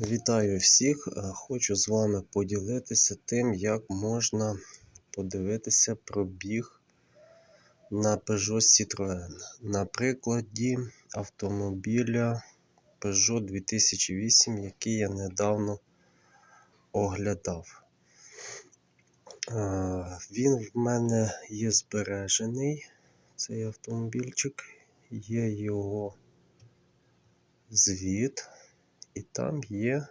Вітаю всіх! Е, Хочу з вами поділитися тим, як можна подивитися пробіг на Peugeot Citroën. На прикладі автомобіля Peugeot 2008, який я недавно оглядав. Е, Він в мене є збережений, цей автомобільчик, є його звіт. І там є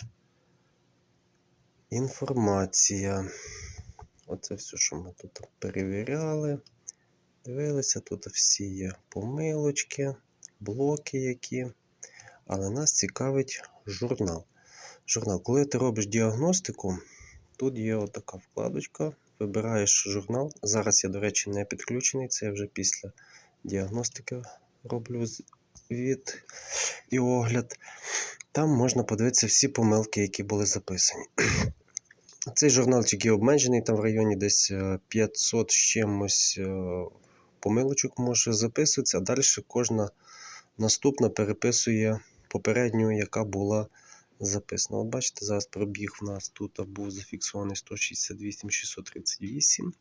інформація. Оце все, що ми тут перевіряли. Дивилися, тут всі є помилочки, блоки які. Але нас цікавить журнал. Журнал. Коли ти робиш діагностику, тут є отака вкладочка. Вибираєш журнал. Зараз я, до речі, не підключений. Це я вже після діагностики роблю від і огляд. Там можна подивитися всі помилки, які були записані. Цей журналчик є обмежений, там в районі десь 500 з чимось помилочок може записуватися, а далі кожна наступна переписує попередню, яка була записана. От бачите, зараз пробіг в нас тут був зафіксований 168 638.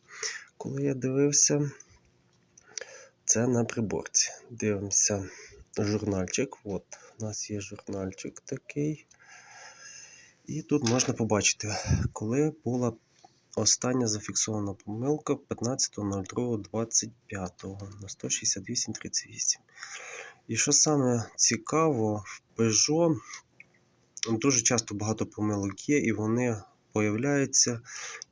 Коли я дивився, це на приборці. Дивимося журнальчик. От, у нас є журнальчик такий. І тут можна побачити, коли була остання зафіксована помилка 15.02.25 на 168.38. І що саме цікаво, в Peugeot дуже часто багато помилок є, і вони появляються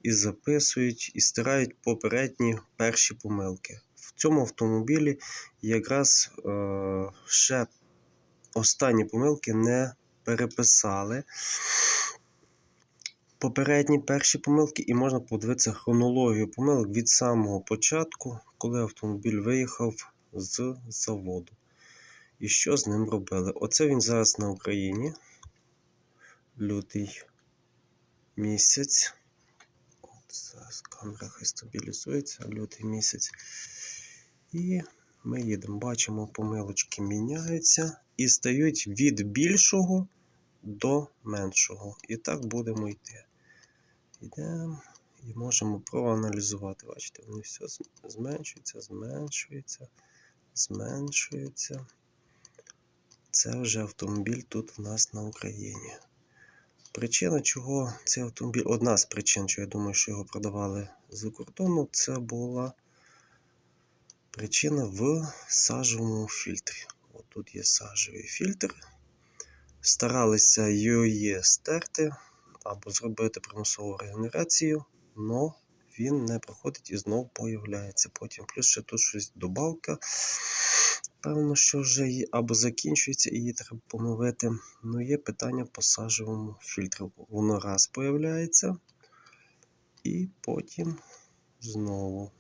і записують, і стирають попередні перші помилки. Цьому автомобілі якраз е, ще останні помилки не переписали. Попередні перші помилки, і можна подивитися хронологію помилок від самого початку, коли автомобіль виїхав з заводу. І що з ним робили? Оце він зараз на Україні. Лютий місяць. От Зараз камера хай стабілізується, лютий місяць. І ми їдемо, бачимо, помилочки міняються і стають від більшого до меншого. І так будемо йти. Йдемо і можемо проаналізувати. Бачите, вони все зменшується, зменшується, зменшується. Це вже автомобіль тут в нас на Україні. Причина, чого цей автомобіль, одна з причин, що я думаю, що його продавали з кордону, це була причина в сажовому фільтрі. От тут є сажовий фільтр. Старалися її стерти або зробити примусову регенерацію, але він не проходить і знову появляється потім. Плюс ще тут щось добавка. Певно, що вже її або закінчується і її треба помивити. Ну, є питання по сажевому фільтру. Воно раз появляється, і потім знову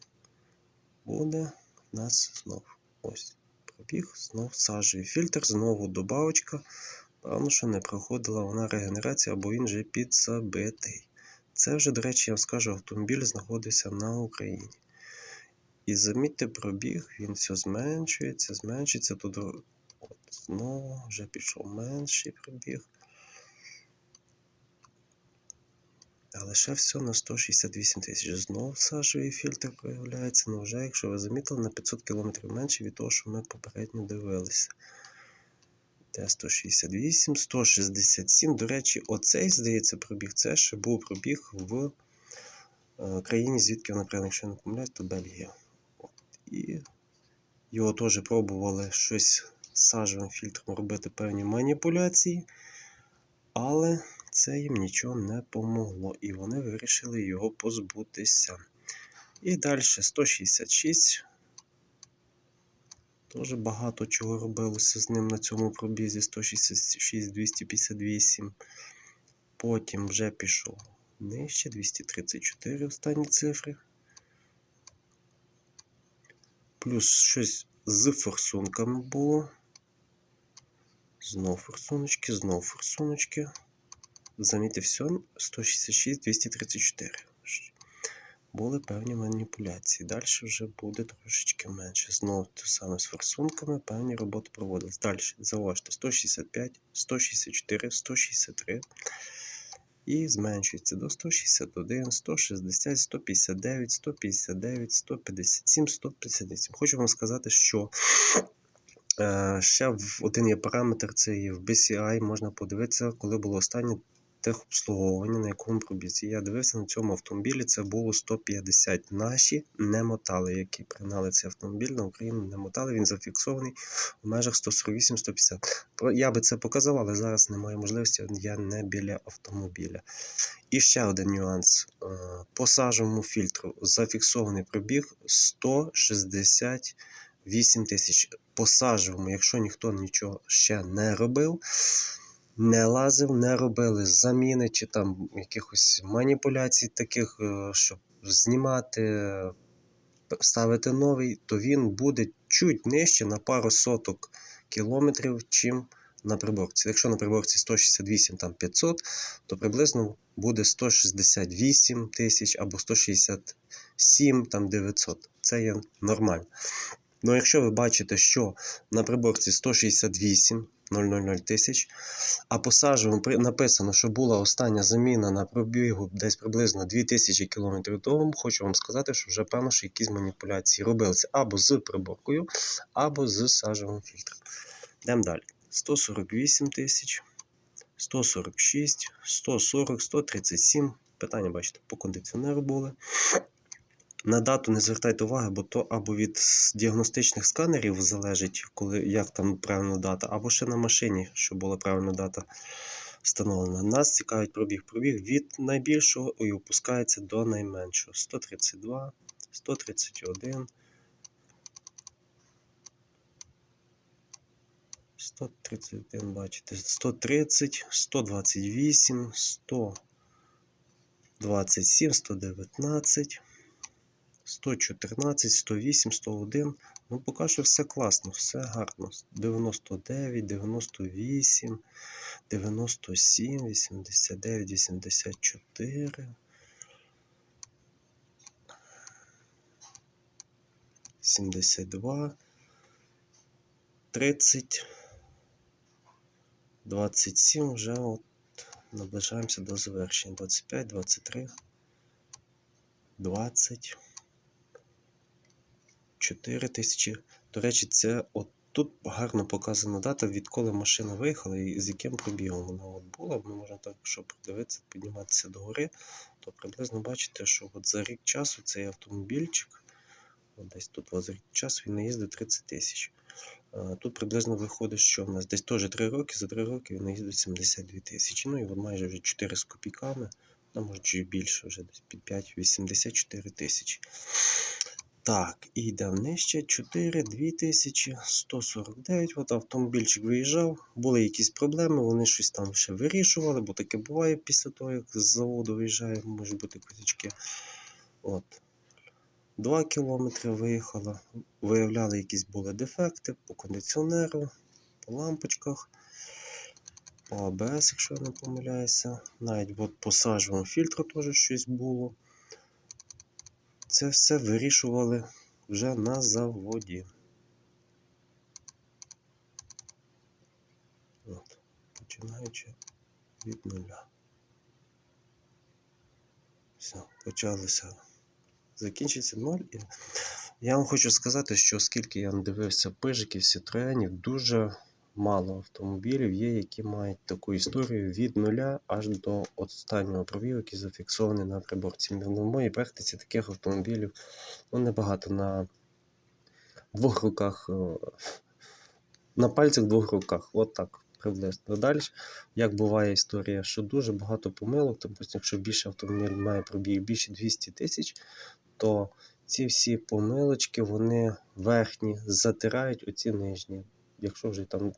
буде нас знову ось пробіг, знову сажевий фільтр, знову добавочка. Певно, що не проходила вона регенерація, або він вже підзабитий. Це вже, до речі, я вам скажу, автомобіль знаходиться на Україні. І замітьте, пробіг, він все зменшується, зменшується. Тут от, знову вже пішов менший пробіг. Але ще все на 168 тисяч. Знову сажовий фільтр появляється. Ну вже, якщо ви замітили, на 500 км менше від того, що ми попередньо дивилися. Де 168, 167. До речі, оцей, здається, пробіг. Це ще був пробіг в е, країні, звідки напевно, якщо я не помиляюсь, то Бельгія. І його теж пробували щось з сажевим фільтром робити певні маніпуляції, але це їм нічого не помогло. І вони вирішили його позбутися. І далі 166. Теж багато чого робилося з ним на цьому пробізі 166 258. Потім вже пішов нижче 234 останні цифри. Плюс щось з форсунками було. Знов форсуночки, знов форсуночки. Замітьте все, 166, 234. були певні маніпуляції. Далі вже буде трошечки менше. Знову те саме з форсунками, певні роботи проводились. Далі, зауважте, 165, 164, 163. І зменшується до 161, 160, 159, 159, 157, 158. Хочу вам сказати, що е, ще один є параметр, це є в BCI, можна подивитися, коли було останнє техобслуговування, на якому пробізі. Я дивився на цьому автомобілі, це було 150. Наші не мотали, які пригнали цей автомобіль на Україну, не мотали. Він зафіксований у межах 148-150. Я би це показав, але зараз немає можливості, я не біля автомобіля. І ще один нюанс. Е, По сажовому фільтру зафіксований пробіг 168 тисяч. По якщо ніхто нічого ще не робив, не лазив, не робили заміни чи там якихось маніпуляцій таких, е, щоб знімати, ставити новий, то він буде чуть нижче на пару соток кілометрів, чим на приборці. Якщо на приборці 168 там 500, то приблизно буде 168 тисяч або 167 там 900. Це є нормально. Ну, якщо ви бачите, що на приборці 168 000 тисяч, а по сажевому написано, що була остання заміна на пробігу десь приблизно 2000 км тому, хочу вам сказати, що вже певно, що якісь маніпуляції робилися або з приборкою, або з сажевим фільтром. Йдемо далі. 148 тисяч, 146, 140, 137. Питання, бачите, по кондиціонеру були. На дату не звертайте уваги, бо то або від діагностичних сканерів залежить, коли, як там правильна дата, або ще на машині, щоб була правильна дата встановлена. Нас цікавить пробіг. Пробіг від найбільшого і опускається до найменшого. 132, 131, 131, бачите, 130, 128, 127, 119. 114, 108, 101. Ну, поки що все класно, все гарно. 99, 98, 97, 89, 84. 72, 30, 27, вже от наближаємося до завершення. 25, 23, 20. 4 тисячі. До речі, це от тут гарно показана дата, відколи машина виїхала і з яким пробігом вона от була. Ми можемо так, щоб подивитися, підніматися до гори, то приблизно бачите, що от за рік часу цей автомобільчик, от десь тут от за рік часу він наїздив 30 тисяч. Тут приблизно виходить, що в нас десь теж 3 роки, за 3 роки він наїздив 72 тисячі. Ну і от майже вже 4 з копійками, ну може чуть більше, вже десь під 5, 84 тисячі. Так, і йдемо нижче 4, 2000, 149. От автомобільчик виїжджав, були якісь проблеми, вони щось там ще вирішували, бо таке буває після того, як з заводу виїжджає, можуть бути косячки. От. 2 кілометри виїхала, виявляли якісь були дефекти по кондиціонеру, по лампочках, по АБС, якщо я не помиляюся. Навіть от по сажевому фільтру теж щось було. Це все вирішували вже на заводі. От, починаючи від нуля. Все, почалося. Закінчиться ноль. Я вам хочу сказати, що оскільки я дивився пижиків, сітроенів, дуже мало автомобілів є, які мають таку історію від нуля аж до останнього пробігу, який зафіксований на приборці. В моїй практиці таких автомобілів ну, небагато на двох руках, е, на пальцях двох руках. От так приблизно. Далі, як буває історія, що дуже багато помилок, тобто, якщо більше автомобіль має пробіг більше 200 тисяч, то ці всі помилочки, вони верхні затирають оці нижні. Якщо вже там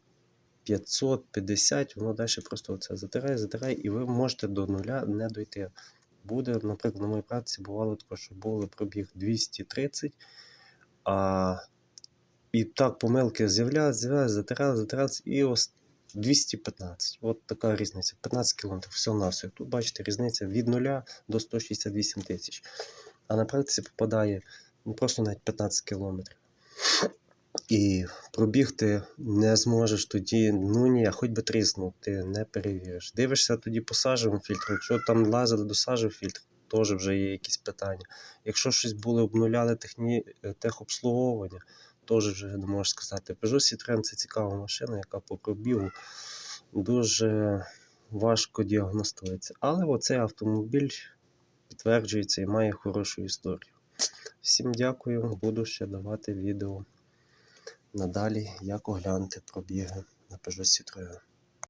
550, воно далі просто оце затирає, затирає, і ви можете до нуля не дойти. Буде, наприклад, на моїй праці бувало таке, що були пробіг 230, а і так помилки з'являлися, з'являлися, затирали, затиралися, і ось 215. От така різниця. 15 км, все на все. Тут бачите різниця від 0 до 168 тисяч. а на практиці попадає ну, просто навіть 15 кілометрів. І пробігти не зможеш тоді, ну ні, хоч би тріснув, ти не перевіриш. Дивишся тоді по сажевому фільтру, якщо там лазили до сажевого фільтру, теж вже є якісь питання. Якщо щось були, обнуляли техні... е, техобслуговування, теж вже не можеш сказати. Peugeot Citroën це цікава машина, яка по пробігу дуже важко діагностується. Але оцей автомобіль підтверджується і має хорошу історію. Всім дякую, буду ще давати відео надалі, як оглянути пробіги на Peugeot Citroën.